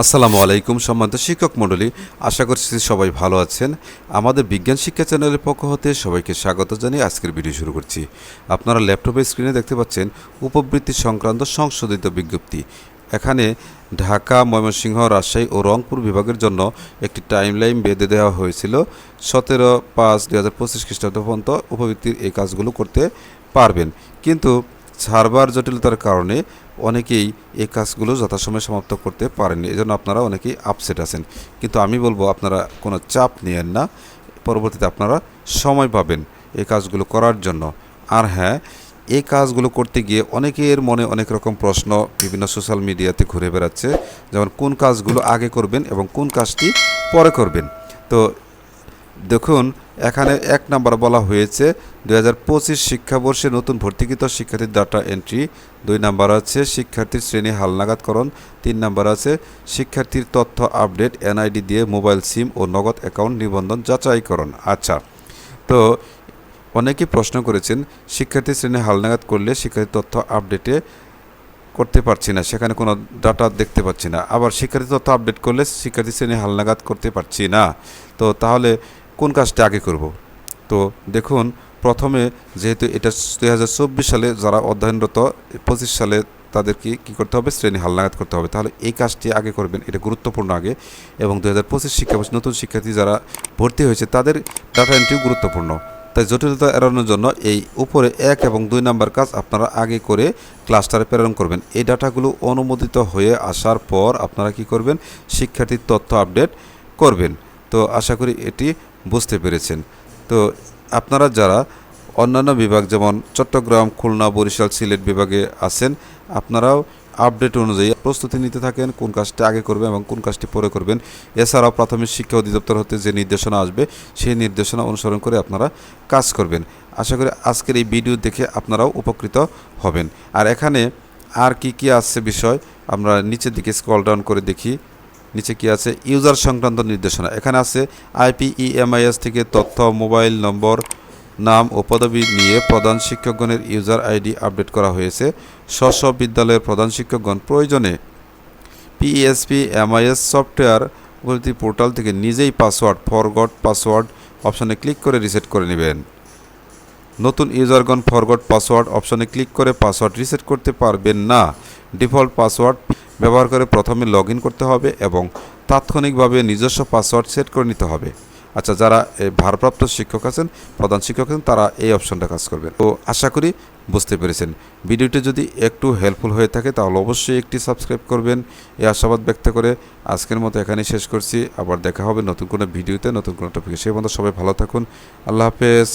আসসালামু আলাইকুম সম্মানিত শিক্ষক মণ্ডলী। আশা করছি সবাই ভালো আছেন। আমাদের বিজ্ঞান শিক্ষা চ্যানেলের পক্ষ হতে সবাইকে স্বাগত জানিয়ে আজকের ভিডিও শুরু করছি। আপনারা ল্যাপটপের স্ক্রিনে দেখতে পাচ্ছেন উপবৃত্তি সংক্রান্ত সংশোধিত বিজ্ঞপ্তি। এখানে ঢাকা, ময়মনসিংহ, রাজশাহী ও রংপুর বিভাগের জন্য একটি টাইমলাইন বেঁধে দেওয়া হয়েছিল। সতেরো পাঁচ দুই হাজার পঁচিশ খ্রিস্টাব্দ পর্যন্ত উপবৃত্তির এই কাজগুলো করতে পারবেন। কিন্তু সার্ভার জটিলতার কারণে অনেকেই এই কাজগুলো যথাসময়ে সমাপ্ত করতে পারেননি। এজন্য আপনারা অনেকেই আপসেট আছেন। কিন্তু আমি বলব, আপনারা কোনো চাপ নিয়েন না। পরবর্তীতে আপনারা সময় পাবেন এই কাজগুলো করার জন্য। আর হ্যাঁ এই কাজগুলো করতে গিয়ে অনেকের মনে অনেক রকম প্রশ্ন বিভিন্ন সোশ্যাল মিডিয়াতে ঘুরে বেড়াচ্ছে, যেমন কোন কাজগুলো আগে করবেন এবং কোন কাজটি পরে করবেন। তো দেখুন এখানে এক নাম্বার বলা হয়েছে, দুই হাজার পঁচিশ শিক্ষাবর্ষে নতুন ভর্তিকৃত শিক্ষার্থীর ডাটা এন্ট্রি। দুই নাম্বার আছে, শিক্ষার্থীর শ্রেণি হালনাগাদকরণ। তিন নাম্বার আছে, শিক্ষার্থীর তথ্য আপডেট, এনআইডি দিয়ে মোবাইল সিম ও নগদ অ্যাকাউন্ট নিবন্ধন যাচাইকরণ। আচ্ছা তো অনেকেই প্রশ্ন করেছেন শিক্ষার্থী শ্রেণি হালনাগাদ করলে শিক্ষার্থীর তথ্য আপডেটে করতে পারছি না, সেখানে কোনো ডাটা দেখতে পাচ্ছি না। আবার শিক্ষার্থী তথ্য আপডেট করলে শিক্ষার্থী শ্রেণি হালনাগাদ করতে পারছি না। তো তাহলে কোন কাজটা আগে করব? তো দেখুন, প্রথমে যেহেতু এটা দুই হাজার চব্বিশ সালে যারা অধ্যয়নরত, পঁচিশ সালে তাদেরকে কী করতে হবে? শ্রেণি হালনাগাদ করতে হবে। তাহলে এই কাজটি আগে করবেন, এটা গুরুত্বপূর্ণ আগে। এবং দু হাজার পঁচিশ শিক্ষাবর্ষ, নতুন শিক্ষার্থী যারা ভর্তি হয়েছে, তাদের ডাটা এন্ট্রিও গুরুত্বপূর্ণ। তাই জটিলতা এড়ানোর জন্য এই উপরে এক এবং দুই নাম্বার কাজ আপনারা আগে করে ক্লাস্টারে প্রেরণ করবেন। এই ডাটাগুলো অনুমোদিত হয়ে আসার পর আপনারা কি করবেন? শিক্ষার্থীর তথ্য আপডেট করবেন। তো আশা করি এটি বুঝতে পেরেছেন। তো আপনারা যারা অন্যান্য বিভাগ যেমন চট্টগ্রাম, খুলনা, বরিশাল, সিলেট বিভাগে আছেন, আপনারাও আপডেট অনুযায়ী প্রস্তুতি নিতে থাকেন, কোন কাজটি আগে করবেন এবং কোন কাজটি পরে করবেন। এছাড়াও প্রাথমিক শিক্ষা অধিদপ্তর হতে যে নির্দেশনা আসবে, সেই নির্দেশনা অনুসরণ করে আপনারা কাজ করবেন। আশা করি আজকের এই ভিডিও দেখে আপনারাও উপকৃত হবেন। আর এখানে আর কি কি আসছে বিষয় আমরা নিচের দিকে স্ক্রল ডাউন করে দেখি। নিচে কি আছে? ইউজার সংক্রান্ত নির্দেশনা। এখানে আছে আইপিইএমআইএস থেকে তথ্য, মোবাইল নম্বর, নাম ও পদবি নিয়ে প্রধান শিক্ষকগণের ইউজার আইডি আপডেট করা হয়েছে। স্ব বিদ্যালয়ের প্রধান শিক্ষকগণ প্রয়োজনে পিএসপি এমআইএস সফটওয়্যার উপস্থিত পোর্টাল থেকে নিজেই পাসওয়ার্ড ফরগট পাসওয়ার্ড অপশনে ক্লিক করে রিসেট করে নেবেন। নতুন ইউজারগণ ফরগট পাসওয়ার্ড অপশনে ক্লিক করে পাসওয়ার্ড রিসেট করতে পারবেন না। ডিফল্ট পাসওয়ার্ড ব্যবহার করে প্রথমে লগ করতে হবে এবং তাৎক্ষণিকভাবে নিজস্ব পাসওয়ার্ড সেট করে নিতে হবে। আচ্ছা যারা ভারপ্রাপ্ত শিক্ষক আছেন, প্রধান শিক্ষক আছেন, তারা এই অপশনটা কাজ করবেন। তো আশা করি বুঝতে পেরেছেন। ভিডিওটি যদি একটু হেল্পফুল হয়ে থাকে, তাহলে অবশ্যই একটি সাবস্ক্রাইব করবেন। এই আশাবাদ ব্যক্ত করে আজকের মতো এখানেই শেষ করছি। আবার দেখা হবে নতুন কোনো ভিডিওতে, নতুন কোনো টপিকে সেই মতো সবাই ভালো থাকুন। আল্লাহ হাফেজ।